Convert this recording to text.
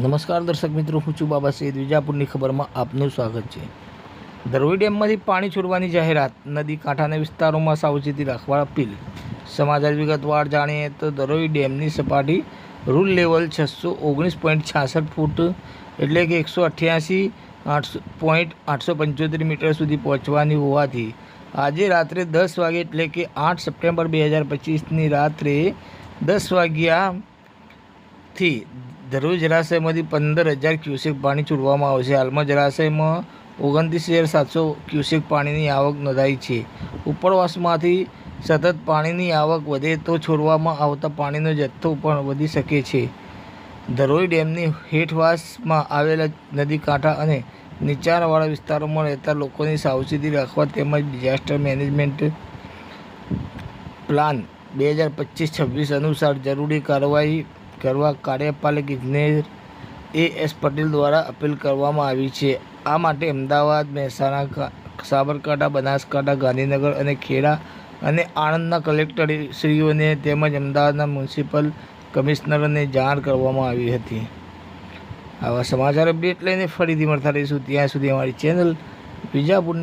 નમસ્કાર દર્શક મિત્રો, હું છું બાબા સૈદ. વિજાપુરની ખબરમાં આપનું સ્વાગત છે. ધરોઈ ડેમમાંથી પાણી છોડવાની જાહેરાત. નદી કાંઠાના વિસ્તારોમાં સાવચેતી રાખવા અપીલ. સમાચાર વિગતવાર જાણીએ તો ધરોઈ ડેમની સપાટી રૂલ લેવલ છસો ઓગણીસ પોઈન્ટ છાસઠ ફૂટ એટલે કે એકસો અઠ્યાસી આઠસો પોઈન્ટ આઠસો પંચોતેર મીટર સુધી પહોંચવાની હોવાથી આજે રાત્રે દસ વાગે એટલે કે આઠ સપ્ટેમ્બર બે હજાર પચીસની રાત્રે દસ વાગ્યાથી દરરોજ જળાશયમાંથી પંદર હજાર ક્યુસેક પાણી છોડવામાં આવશે હાલમાં જળાશયમાં ઓગણત્રીસ હજાર સાતસો ક્યુસેક પાણીની આવક નોંધાઈ છે. ઉપરવાસમાંથી સતત પાણીની આવક વધે તો છોડવામાં આવતા પાણીનો જથ્થો પણ વધી શકે છે. ધરોઈ ડેમની હેઠવાસમાં આવેલા નદી કાંઠા અને નીચાણવાળા વિસ્તારોમાં રહેતા લોકોની સાવચેતી રાખવા તેમજ ડિઝાસ્ટર મેનેજમેન્ટ પ્લાન બે હજાર પચીસ છવ્વીસ અનુસાર જરૂરી કાર્યવાહી કરવા કાર્યપાલક ઇજનેર એ. એસ. પટેલ દ્વારા અપીલ કરવામાં આવી છે. આ માટે અમદાવાદ, મહેસાણા સાબરકાંઠા, બનાસકાંઠા, ગાંધીનગર અને ખેડા અને આણંદના કલેક્ટરશ્રીઓને તેમજ અમદાવાદના મ્યુનિસિપલ કમિશનરને જાણ કરવામાં આવી હતી. આવા સમાચાર અપડેટ લઈને ફરીથી મળતા રહીશું. ત્યાં સુધી અમારી ચેનલ વિજાપુર